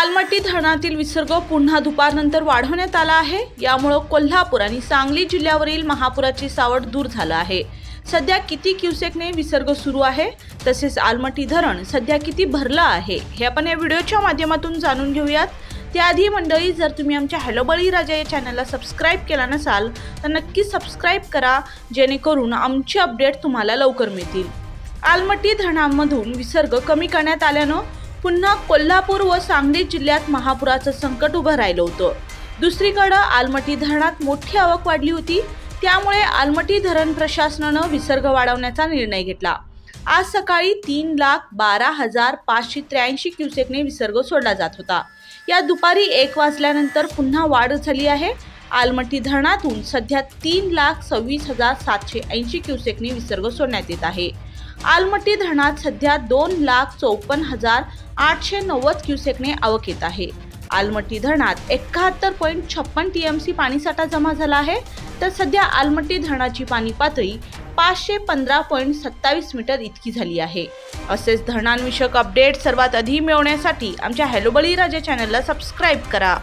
आलमट्टी धरणातील विसर्ग पुन्हा दुपारनंतर वाढवण्यात आला आहे. यामुळं कोल्हापूर आणि सांगली जिल्ह्यावरील महापुराची सावट दूर झालं आहे. सध्या किती क्युसेकने विसर्ग सुरू आहे? तसेच आलमट्टी धरण सध्या किती भरलं आहे? हे आपण या व्हिडिओच्या माध्यमातून जाणून घेऊयात. त्याआधी मंडळी जर तुम्ही आमच्या हॅलो बळीराजा या चॅनलला सबस्क्राईब केला नसाल तर नक्की सबस्क्राईब करा जेणेकरून आमचे अपडेट तुम्हाला लवकर मिळतील. आलमट्टी धरणामधून विसर्ग कमी करण्यात आल्यानं पुन्हा कोल्हापूर व सांगली जिल्ह्यात महापुराचं संकट उभं राहिलं होतं. दुसरीकडं आलमटी धरणात मोठी आवक वाढली होती. त्यामुळे आलमटी धरण प्रशासनानं विसर्ग वाढवण्याचा निर्णय घेतला. आज सकाळी तीन लाख बारा हजार पाचशे त्र्याऐंशी क्युसेकने विसर्ग सोडला जात होता. या दुपारी एक वाजल्यानंतर पुन्हा वाढ झाली आहे. आलमट्टी धरणातून सध्या तीन लाख सव्वीस हजार सातशे ऐंशी क्युसेकने विसर्ग सोडण्यात येत आहे. आलमट्टी धरणात सध्या दोन लाख चौपन्न हजार आठशे नव्वद क्युसेकने आवक येत आहे. आलमट्टी धरणात एकाहत्तर पॉईंट छप्पन टी एम सी पाणीसाठा जमा झाला आहे. तर सध्या आलमट्टी धरणाची पाणी पातळी पाचशे पंधरा पॉईंट सत्तावीस मीटर इतकी झाली आहे. असेच धरणांविषयक अपडेट सर्वात आधी मिळवण्यासाठी आमच्या हॅलो बळीराजा चॅनलला सबस्क्राईब करा.